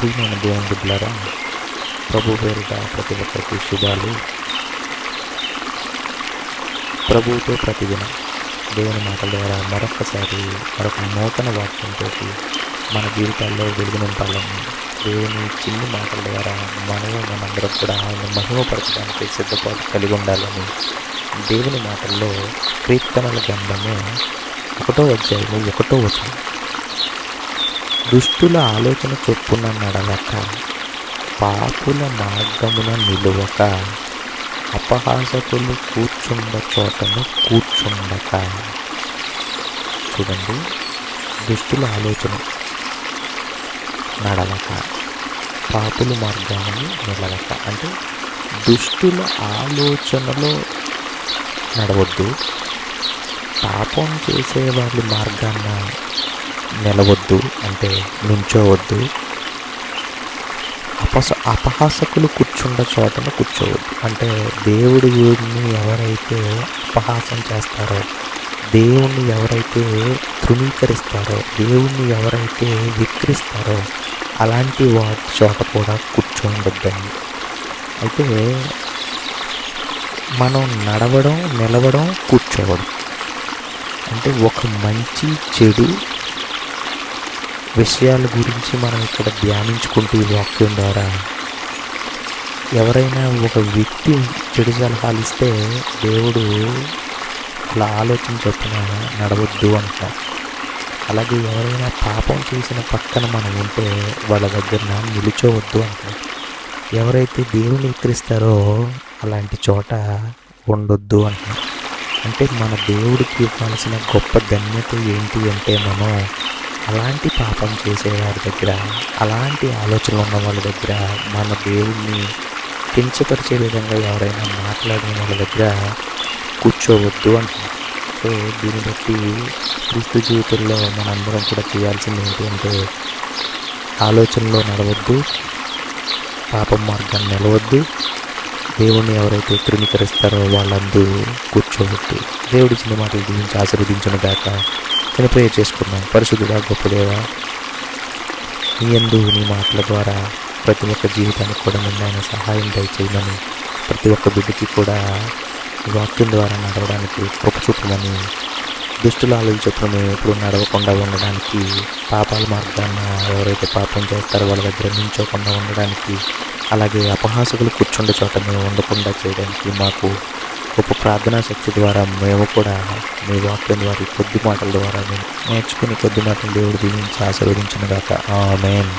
ప్రియమైన దేవుని బిడ్డలారా ప్రభు పేరిట ప్రతి ఒక్కరికి శుభాలు. ప్రభువుతో ప్రతిదినం దేవుని మాటల ద్వారా మరొకసారి మరొక నూతన వాక్యంతో మన జీవితాల్లో వెలుగు నింపాలని దేవుని చిన్ని మాటల ద్వారా మనము మనందరం కూడా ఆయన మహిమపరచడానికి సిద్ధపాటు కలిగి ఉండాలని దేవుని మాటల్లో కీర్తనల గ్రంథము ఒకటో అధ్యాయము ఒకటో వచనం. దుష్టుల ఆలోచన చొప్పున నడవక పాపుల మార్గమున నిలువక అపహాసకులు కూర్చుండ చోటను కూర్చుండక. చూడండి దుష్టుల ఆలోచన. నడవక పాపుల మార్గాన్ని నిలవక. అంటే దుష్టుల ఆలోచనలో నడవద్దు. పాపం చేసే వాళ్ళ మార్గాన్న నిలవద్దు అంటే నుంచోవద్దు. అపస అపహాసకులు కూర్చుండ చోటన కూర్చోవద్దు. అంటే దేవుడి వీడిని ఎవరైతే అపహాసం చేస్తారో దేవుణ్ణి ఎవరైతే తృణీకరిస్తారో దేవుణ్ణి ఎవరైతే విక్రిస్తారో అలాంటి వాటి చోట కూడా కూర్చోండొద్దండి. అయితే మనం నడవడం నిలవడం కూర్చోవడం. అంటే ఒక మంచి చెడు విషయాల గురించి మనం ఇక్కడ ధ్యానించుకుంటూ ఈ వాక్యం ద్వారా ఎవరైనా ఒక వ్యక్తి చెడు సలహాలు ఇస్తే దేవుడు అలా ఆలోచన చొప్పున నడవద్దు అంట. అలాగే ఎవరైనా పాపం చేసిన పక్కన మనం ఉంటే వాళ్ళ దగ్గర నిలుచోవద్దు అంట. ఎవరైతే దేవుని ఎక్కిరిస్తారో అలాంటి చోట ఉండొద్దు అంట. అంటే మన దేవుడికి ఇవ్వాల్సిన గొప్ప ధన్యత ఏంటి అంటే మనం అలాంటి పాపం చేసేవారి దగ్గర అలాంటి ఆలోచనలు ఉన్న వాళ్ళ దగ్గర మన దేవుణ్ణి కించపరిచే విధంగా ఎవరైనా మాట్లాడిన వాళ్ళ దగ్గర కూర్చోవద్దు అంటున్నారు. సో దీన్ని బట్టి క్రీస్తు జీవితంలో మనందరం కూడా చేయాల్సింది ఏంటి అంటే ఆలోచనలో నడవద్దు పాపం మార్గాన్ని నిలవద్దు దేవుణ్ణి ఎవరైతే తృణీకరిస్తారో వాళ్ళందరూ కూర్చోవద్దు. దేవుడి చిన్న మాటలు దీవించి ఆశీర్వదించిన గాక. చనిపోయే చేసుకున్నాం. పరిశుద్ధుడా గొప్పదేవా నీ ఎందు నీ మాటల ద్వారా ప్రతి ఒక్క జీవితానికి కూడా నిన్న ఆయన సహాయం దయచేయమని ప్రతి ఒక్క బిడ్డకి కూడా వాక్యం ద్వారా నడవడానికి కృప చూపమని దుష్టుల ఆలోచన మేము ఎప్పుడు నడవకుండా ఉండడానికి పాపాల మార్గాన్న ఎవరైతే పాపం చేస్తారో వాళ్ళ దగ్గర నించోకుండా ఉండడానికి అలాగే అపహాసకులు కూర్చుండే చోట మేము ఉండకుండా చేయడానికి మాకు గొప్ప ప్రార్థనా శక్తి ద్వారా మేము కూడా మీ వాక్యం ద్వారా కొద్ది మాటల ద్వారా మేము నేర్చుకుని కొద్ది మాటలు దేవుడు దీవించి ఆశీర్వదించిన గాక. ఆమెన్.